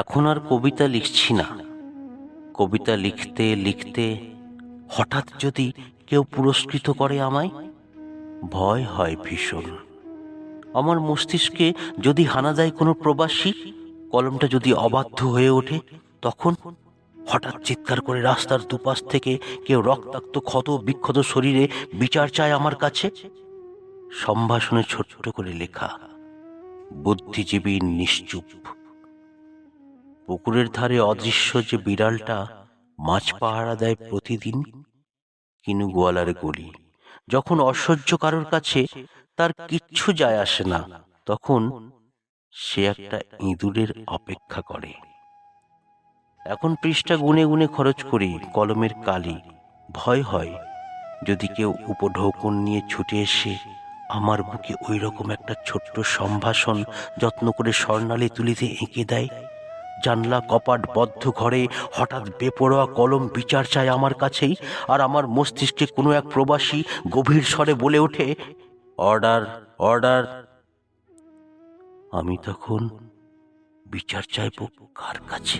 এখন আর কবিতা লিখছি না। কবিতা লিখতে লিখতে হঠাৎ যদি কেউ পুরস্কৃত করে আমায়, ভয় হয় ভীষণ। আমার মস্তিষ্কে যদি হানা দেয় কোনো প্রবাসী, কলমটা যদি অবাধ্য হয়ে ওঠে, তখন হঠাৎ চিৎকার করে রাস্তার দুপাশ থেকে কেউ রক্তাক্ত ক্ষত বিক্ষত শরীরে বিচার চায় আমার কাছে। সম্ভাষণে ছোট ছোট করে লেখা, বুদ্ধিজীবী নিশ্চুপ। পুকুরের ধারে অদৃশ্য যে বিড়ালটা মাছ পাহারা দেয় প্রতিদিন, কিনু গোয়ালার গলি। যখন অসহ্য কারোর কাছে তার কিচ্ছু যায় আসে না, তখন সে একটা ইঁদুরের অপেক্ষা করে। এখন পৃষ্ঠা গুনে গুনে খরচ করি, কলমের কালি। ভয় হয়, যদি কেউ উপঢৌকন নিয়ে ছুটে এসে আমার বুকে ওই রকম একটা ছোট্ট সম্ভাষণ যত্ন করে স্বর্ণালী তুলিতে এঁকে দেয় জানলা, কপাট, বদ্ধ ঘরে হঠাৎ বেপরোয়া কলম বিচার চায় আমার কাছেই আর আমার মস্তিষ্কে কোনো এক প্রবাসী গভীর স্বরে বলে ওঠে, অর্ডার অর্ডার। আমি তখন বিচার চাইব কার কাছে?